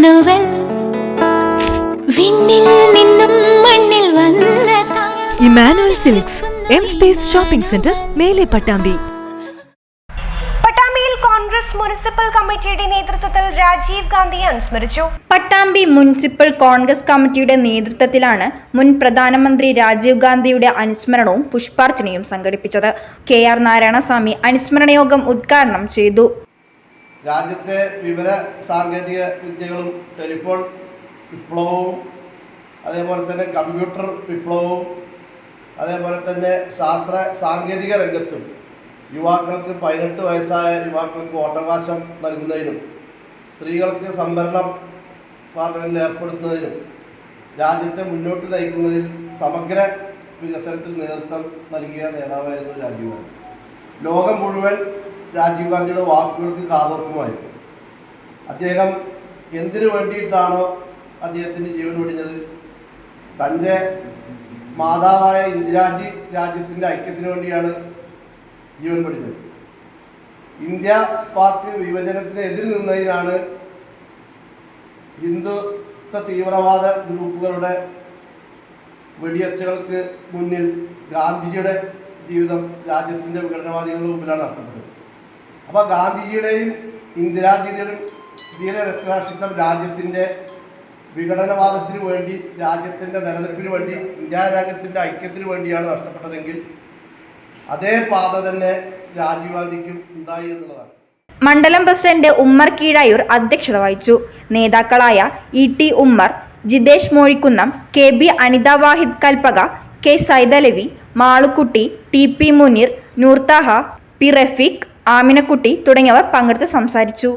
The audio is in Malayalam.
ഇമ്മാനുവൽ വിണ്ണിൽ നിന്നും മണ്ണിൽ വന്ന താരം. Emmanuel silks M space shopping centre Mele Pattambi. പട്ടാമ്പിയിൽ Congress municipal കമ്മിറ്റിയുടെ നേതൃത്വത്തിൽ രാജീവ് ഗാന്ധിയെ അനുസ്മരിച്ചു. പട്ടാമ്പി മുനിസിപ്പൽ കോൺഗ്രസ് കമ്മിറ്റിയുടെ നേതൃത്വത്തിലാണ് മുൻ പ്രധാനമന്ത്രി രാജീവ് ഗാന്ധിയുടെ അനുസ്മരണവും പുഷ്പാർച്ചനയും സംഘടിപ്പിച്ചത്. കെ ആർ നാരായണസ്വാമി അനുസ്മരണയോഗം ഉദ്ഘാടനം ചെയ്തു. രാജ്യത്തെ വിവര സാങ്കേതിക വിദ്യകളും ടെലിഫോൺ വിപ്ലവവും അതേപോലെ തന്നെ കമ്പ്യൂട്ടർ വിപ്ലവവും അതേപോലെ തന്നെ ശാസ്ത്ര സാങ്കേതിക രംഗത്തും യുവാക്കൾക്ക് പതിനെട്ട് വയസ്സായ യുവാക്കൾക്ക് വോട്ടവകാശം നൽകുന്നതിനും സ്ത്രീകൾക്ക് സംവരണം പാർലമെന്റിൽ ഏർപ്പെടുത്തുന്നതിനും രാജ്യത്തെ മുന്നോട്ട് നയിക്കുന്നതിൽ സമഗ്ര വികസനത്തിൽ നേതൃത്വം നൽകിയ നേതാവായിരുന്നു രാജീവ് ഗാന്ധി. ലോകം മുഴുവൻ രാജീവ് ഗാന്ധിയുടെ വാക്കുകൾക്ക് കാതോർക്കുമായിരുന്നു അദ്ദേഹം എന്തിനു വേണ്ടിയിട്ടാണോ അദ്ദേഹത്തിന്റെ ജീവൻ വെടിഞ്ഞത്? തന്റെ മാതാവായ ഇന്ദിരാജി രാജ്യത്തിന്റെ ഐക്യത്തിന് വേണ്ടിയാണ് ജീവൻ വെടിഞ്ഞത്. ഇന്ത്യ പാർട്ടി വിഭജനത്തിന് എതിര് നിന്നതിനാണ് ഹിന്ദുത്വ തീവ്രവാദ ഗ്രൂപ്പുകളുടെ വെടിയച്ചകൾക്ക് മുന്നിൽ ഗാന്ധിജിയുടെ ജീവിതം രാജ്യത്തിന്റെ വിഘടനവാദികളുടെ മുമ്പിലാണ് നഷ്ടപ്പെട്ടത് അപ്പോൾ ഗാന്ധിജിയുടെയും ഇന്ദിരാജിയുടെയും ധീര രക്തസാക്ഷിത്വം രാജ്യത്തിന്റെ വിഘടനവാദത്തിന് വേണ്ടി രാജ്യത്തിന്റെ നിലനിൽപ്പിന് വേണ്ടി ഇന്ത്യ രാജ്യത്തിന്റെ ഐക്യത്തിന് വേണ്ടിയാണ് നഷ്ടപ്പെട്ടതെങ്കിൽ അതേ പാത തന്നെ രാജീവ് ഗാന്ധിക്കും ഉണ്ടായി എന്നുള്ളതാണ്. മണ്ഡലം പ്രസിഡന്റ് ഉമ്മർ കീഴായൂർ അധ്യക്ഷത വഹിച്ചു. നേതാക്കളായ E T Ummer Jithesh Mozhikkunnam K B Anitha Vahid Kalpaka K Saithalavi Malukutty T P Muneer Noorthaha P Rafeeq Aminakutty തുടങ്ങിയവർ പങ്കെടുത്ത് സംസാരിച്ചു.